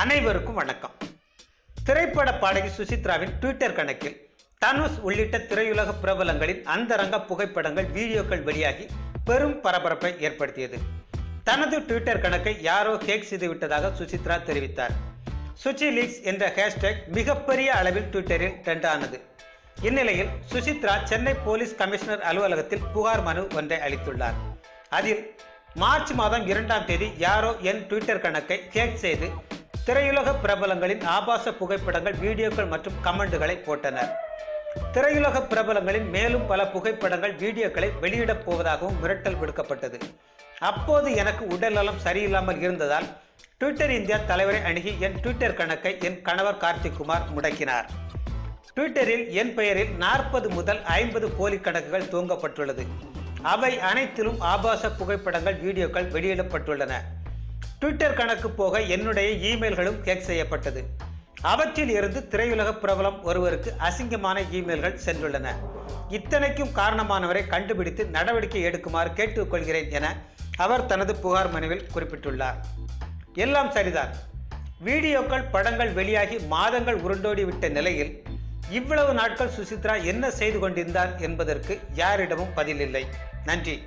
அனைவருக்கும் வணக்கம். திரைப்பட பாடகி சுசித்ராவின் ட்விட்டர் கணக்கில் தனுஷ் உள்ளிட்ட திரையுலக பிரபலங்களின் அந்தரங்க புகைப்படங்கள் வீடியோக்கள் வெளியாகி பெரும் பரபரப்பை ஏற்படுத்தியது. தனது ட்விட்டர் கணக்கை யாரோ ஹேக் செய்துவிட்டதாக சுசித்ரா தெரிவித்தார். சுச்சி லீக்ஸ் என்ற ஹேஷ்டேக் மிகப்பெரிய அளவில் ட்விட்டரில் ட்ரெண்ட் ஆனது. இந்நிலையில் சுசித்ரா சென்னை போலீஸ் கமிஷனர் அலுவலகத்தில் புகார் மனு ஒன்றை அளித்துள்ளார். அதில் மார்ச் மாதம் இரண்டாம் தேதி யாரோ என் ட்விட்டர் கணக்கை ஹேக் செய்து திரையுலக பிரபலங்களின் ஆபாச புகைப்படங்கள் வீடியோக்கள் மற்றும் கமெண்டுகளை போட்டனர். திரையுலக பிரபலங்களின் மேலும் பல புகைப்படங்கள் வீடியோக்களை வெளியிடப் போவதாகவும் மிரட்டல் விடுக்கப்பட்டது. அப்போது எனக்கு உடல்நலம் சரியில்லாமல் இருந்ததால் ட்விட்டர் இந்தியா தலைவரை அணுகி என் ட்விட்டர் கணக்கை என் கணவர் கார்த்திக் குமார் முடக்கினார். ட்விட்டரில் என் பெயரில் நாற்பது முதல் ஐம்பது போலி கணக்குகள் துவங்கப்பட்டுள்ளது அவை அனைத்திலும் ஆபாச புகைப்படங்கள் வீடியோக்கள் வெளியிடப்பட்டுள்ளன. ட்விட்டர் கணக்கு போக என்னுடைய இமெயில்களும் ஹேக் செய்யப்பட்டது. அவற்றில் இருந்து திரையுலக பிரபலம் ஒருவருக்கு அசிங்கமான இமெயில்கள் சென்றுள்ளன. இத்தனைக்கும் காரணமானவரை கண்டுபிடித்து நடவடிக்கை எடுக்குமாறு கேட்டுக்கொள்கிறேன் என அவர் தனது புகார் மனுவில் குறிப்பிட்டுள்ளார். எல்லாம் சரிதான். வீடியோக்கள் படங்கள் வெளியாகி மாதங்கள் உருண்டோடி விட்ட நிலையில் இவ்வளவு நாட்கள் சுசித்ரா என்ன செய்து கொண்டிருந்தார் என்பதற்கு யாரிடமும் பதில் இல்லை. நன்றி.